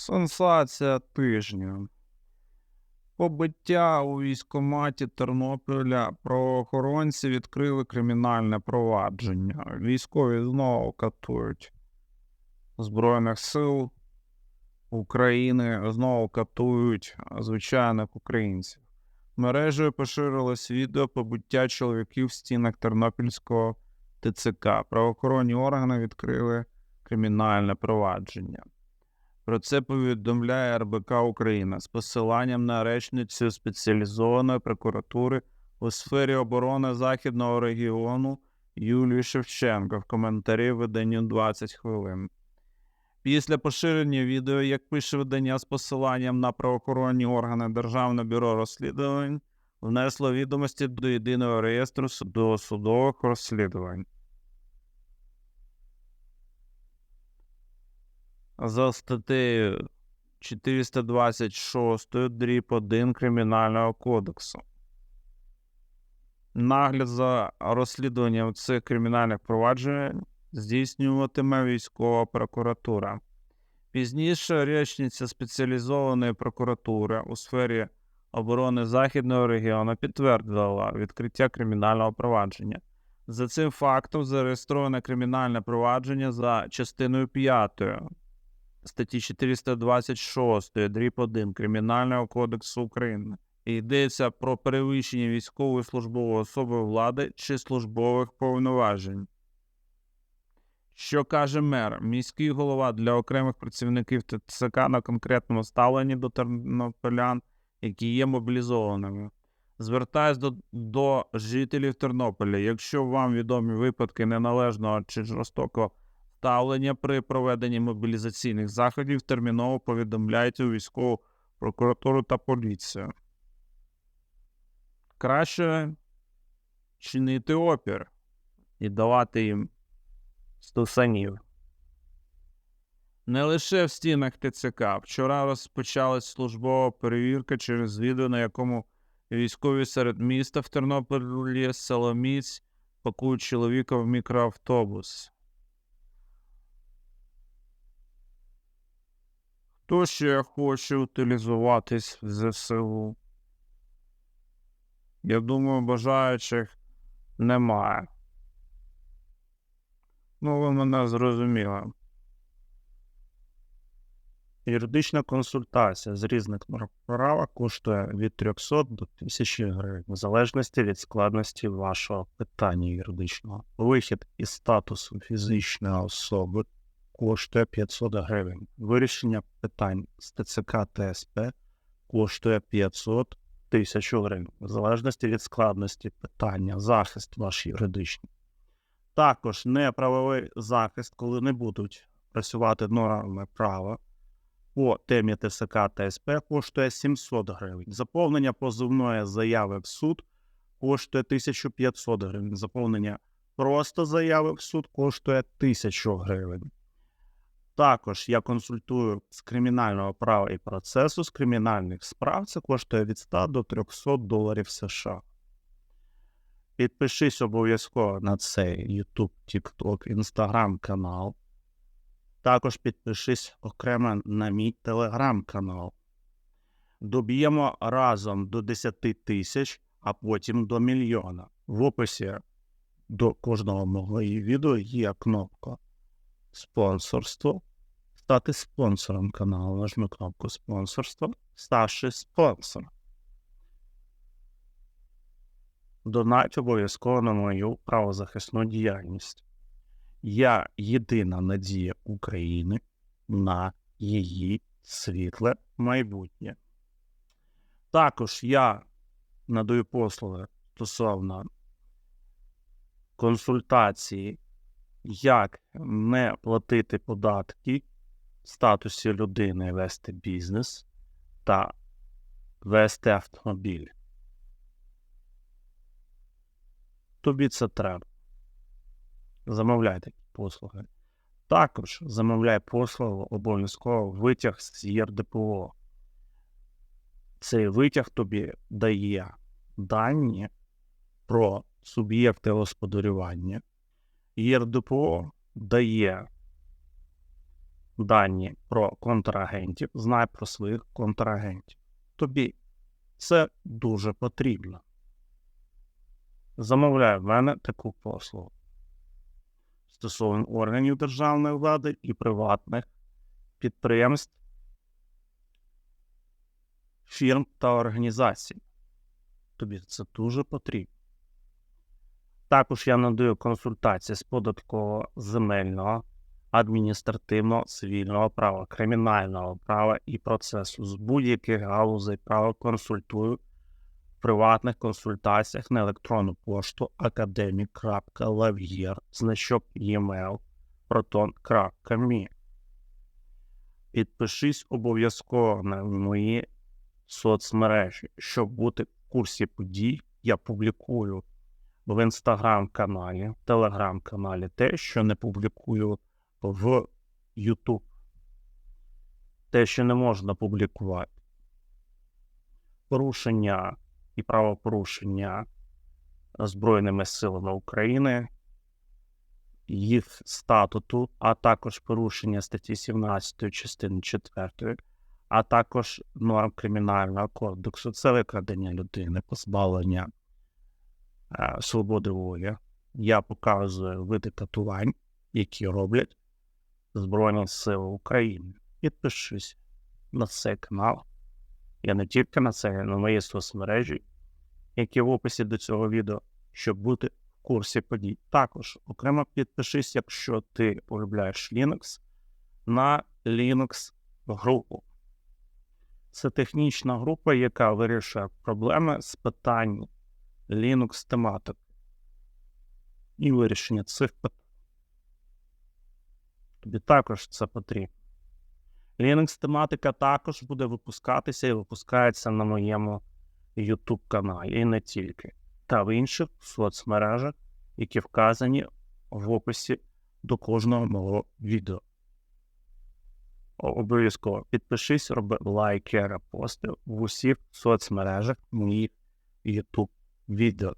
Сенсація тижня. Побиття у військкоматі Тернополя правоохоронці відкрили кримінальне провадження. Військові знову катують Збройних сил України, знову катують звичайних українців. Мережею поширилось відео побиття чоловіків в стінах Тернопільського ТЦК. Правоохоронні органи відкрили кримінальне провадження. Про це повідомляє РБК Україна з посиланням на речницю спеціалізованої прокуратури у сфері оборони Західного регіону Юлію Шевченко в коментарі виданню 20 хвилин. Після поширення відео, як пише видання з посиланням на правоохоронні органи Державне бюро розслідувань, внесло відомості до єдиного реєстру судових розслідувань. За статтею 426 дріб 1 Кримінального кодексу. Нагляд за розслідуванням цих кримінальних проваджень здійснюватиме військова прокуратура. Пізніше речниця спеціалізованої прокуратури у сфері оборони Західного регіону підтвердила відкриття кримінального провадження. За цим фактом зареєстроване кримінальне провадження за частиною 5 статті 426 дріб 1 Кримінального кодексу України. Йдеться про перевищення військової службової особи влади чи службових повноважень. Що каже мер, міський голова для окремих працівників ТЦК на конкретному ставленні до тернополян, які є мобілізованими. Звертаюсь до, до жителів Тернополя. Якщо вам відомі випадки неналежного чи жорстокого ставлення при проведенні мобілізаційних заходів терміново повідомляйте у військову прокуратуру та поліцію. Краще чинити опір і давати їм стусанів. Не лише в стінах ТЦК. Вчора розпочалась службова перевірка через відео, на якому військові серед міста в Тернополі Соломіць пакують чоловіка в мікроавтобус. Хто ще хоче утилізуватись в ЗСУ? Я думаю, бажаючих немає. Ну, ви мене зрозуміли. Юридична консультація з різних права коштує від 300 до 1000 гривень, в залежності від складності вашого питання юридичного. Вихід із статусу фізичної особи коштує 500 гривень. Вирішення питань з ТЦК ТСП коштує 500 тисяч гривень, в залежності від складності питання, захист ваш юридичний. Також неправовий захист, коли не будуть працювати норми права по темі ТСК ТСП коштує 700 гривень. Заповнення позовної заяви в суд коштує 1500 гривень. Заповнення просто заяви в суд коштує 1000 гривень. Також я консультую з кримінального права і процесу, з кримінальних справ. Це коштує від 100 до 300 доларів США. Підпишись обов'язково на цей YouTube, TikTok, Instagram канал. Також підпишись окремо на мій телеграм-канал. Доб'ємо разом до 10 тисяч, а потім до мільйона. В описі до кожного мого відео є кнопка спонсорство. Стати спонсором каналу. Нажми кнопку спонсорство, ставши спонсором. Донать обов'язково на мою правозахисну діяльність. Я єдина надія України на її світле майбутнє. Також я надаю послуги стосовно консультації, як не платити податки в статусі людини вести бізнес та вести автомобіль. Тобі це треба. Замовляй такі послуги. Також замовляй послугу обов'язково витяг з ЄРДПО. Цей витяг тобі дає дані про суб'єкти господарювання. ЄРДПО дає дані про контрагентів, знай про своїх контрагентів. Тобі це дуже потрібно. Замовляй в мене таку послугу стосовно органів державної влади і приватних підприємств, фірм та організацій. Тобі це дуже потрібно. Також я надаю консультації з податкового, земельного, адміністративного, цивільного права, кримінального права і процесу з будь-яких галузей права консультую в приватних консультаціях на електронну пошту academic.lavier, значок e-mail, proton.me. Підпишись обов'язково на мої соцмережі, щоб бути в курсі подій. Я публікую в інстаграм-каналі, телеграм-каналі те, що не публікую в Ютуб. Те, що не можна публікувати. Порушення і правопорушення Збройними силами України, їх статуту, а також порушення статті 17 частини 4, а також норм Кримінального кодексу. Це викрадення людини, позбавлення свободи волі. Я показую види татувань, які роблять Збройні Сили України. Підпишись на цей канал. Я не тільки на це, на мої соцмережі, які в описі до цього відео, щоб бути в курсі подій. Також окремо підпишись, якщо ти полюбляєш Linux, на Linux групу. Це технічна група, яка вирішує проблеми з питань Linux тематики і вирішення цих питань. Тобі також це потрібно. Linux тематика також буде випускатися і випускається на моєму YouTube каналі, і не тільки, та в інших соцмережах, які вказані в описі до кожного мого відео. Обов'язково підпишись, роби лайки, репости в усіх соцмережах моїх YouTube відео.